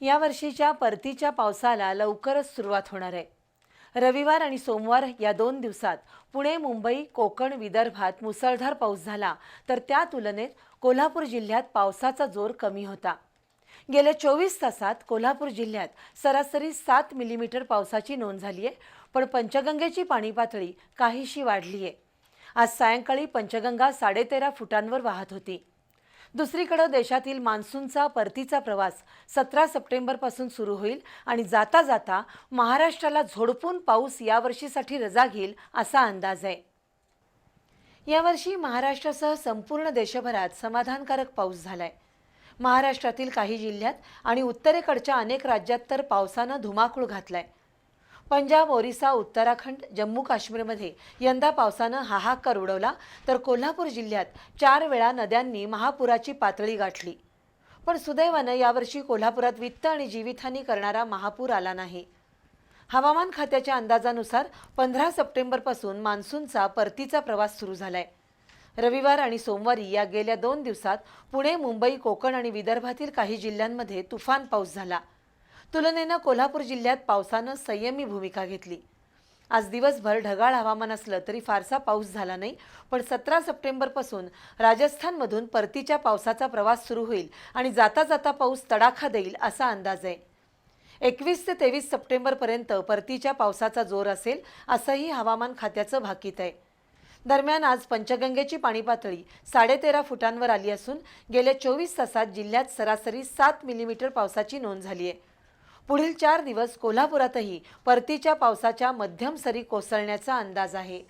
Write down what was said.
या वर्षीच्या परतीच्या पावसाला लवकरच सुरुवात होणार आहे. रविवार आणि सोमवार या दोन दिवसात पुणे मुंबई कोकण विदर्भात मुसळधार पाऊस झाला तर त्या तुलनेत कोल्हापूर जिल्ह्यात पावसाचा जोर कमी होता. गेल्या चोवीस तासात कोल्हापूर जिल्ह्यात सरासरी सात मिलीमीटर पावसाची नोंद झाली आहे पण पंचगंगेची पाणी पातळी काहीशी वाढली आहे. आज सायंकाळी पंचगंगा साडेतेरा फुटांवर वाहत होती. दुसरीकडे देशातील मान्सूनचा परतीचा प्रवास सतरा सप्टेंबरपासून सुरू होईल आणि जाता जाता महाराष्ट्राला झोडपून पाऊस यावर्षीसाठी रजा घेईल असा अंदाज आहे. यावर्षी महाराष्ट्रासह संपूर्ण देशभरात समाधानकारक पाऊस झालाय. महाराष्ट्रातील काही जिल्ह्यात आणि उत्तरेकडच्या अनेक राज्यात तर पावसानं धुमाकूळ घातलाय. पंजाब ओरिसा उत्तराखंड जम्मू काश्मीरमध्ये यंदा पावसानं हाहाकार उडवला तर कोल्हापूर जिल्ह्यात चार वेळा नद्यांनी महापुराची पातळी गाठली. पण सुदैवानं यावर्षी कोल्हापुरात वित्त आणि जीवितहानी करणारा महापूर आला नाही. हवामान खात्याच्या अंदाजानुसार पंधरा सप्टेंबरपासून मान्सूनचा परतीचा प्रवास सुरू झालाय. रविवार आणि सोमवारी या गेल्या दोन दिवसात पुणे मुंबई कोकण आणि विदर्भातील काही जिल्ह्यांमध्ये तुफान पाऊस झाला. तुलनेनं कोल्हापूर जिल्ह्यात पावसानं संयमी भूमिका घेतली. आज दिवसभर ढगाळ हवामान असलं तरी फारसा पाऊस झाला नाही पण सतरा सप्टेंबरपासून राजस्थानमधून परतीच्या पावसाचा प्रवास सुरू होईल आणि जाता जाता पाऊस तडाखा देईल असा अंदाज आहे. एकवीस ते तेवीस सप्टेंबरपर्यंत परतीच्या पावसाचा जोर असेल असंही हवामान खात्याचं भाकीत आहे. दरम्यान आज पंचगंगेची पाणी पातळी साडेतेरा फुटांवर आली असून गेल्या चोवीस तासात जिल्ह्यात सरासरी सात मिलीमीटर पावसाची नोंद झाली आहे. पुढील चार दिवस कोल्हापुरातही परतीच्या पावसाच्या मध्यम सरी कोसळण्याचा अंदाज आहे.